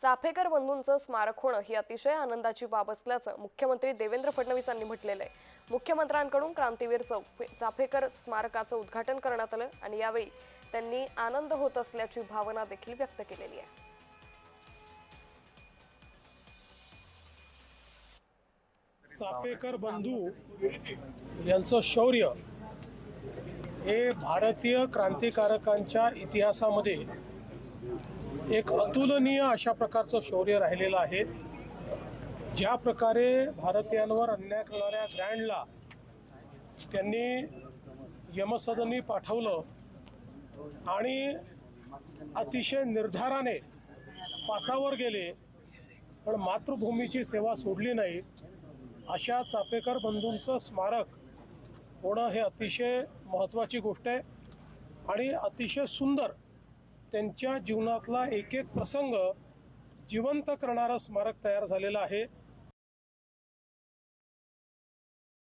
चाफेकर बंधूंचं स्मारक होणं ही अतिशय आनंदाची बाब असल्याचं मुख्यमंत्री देवेंद्र फडणवीसांनी म्हटलेलं आहे. मुख्यमंत्र्यांकडून क्रांतीवीर चौफे चाफेकर स्मारकाचं उद्घाटन करण्यात आलं आणि यावेळी त्यांनी आनंद होत असल्याची भावना देखील व्यक्त केलेली आहे. चाफेकर बंधू यांचं शौर्य हे भारतीय क्रांतिकारकांच्या इतिहासामध्ये एक अतुलनीय अशा प्रकारचं शौर्य राहिलेलं आहे. ज्या प्रकारे भारतीयांवर अन्याय करणाऱ्या ग्रँडला त्यांनी यमसदनी पाठवलं आणि अतिशय निर्धाराने फासावर गेले पण मातृभूमीची सेवा सोडली नाही अशा चापेकर बंधूंचं स्मारक होणं हे अतिशय महत्त्वाची गोष्ट आहे. आणि अतिशय सुंदर त्यांच्या जीवनातला एक एक प्रसंग जिवंत करणारं स्मारक तयार झालेलं आहे.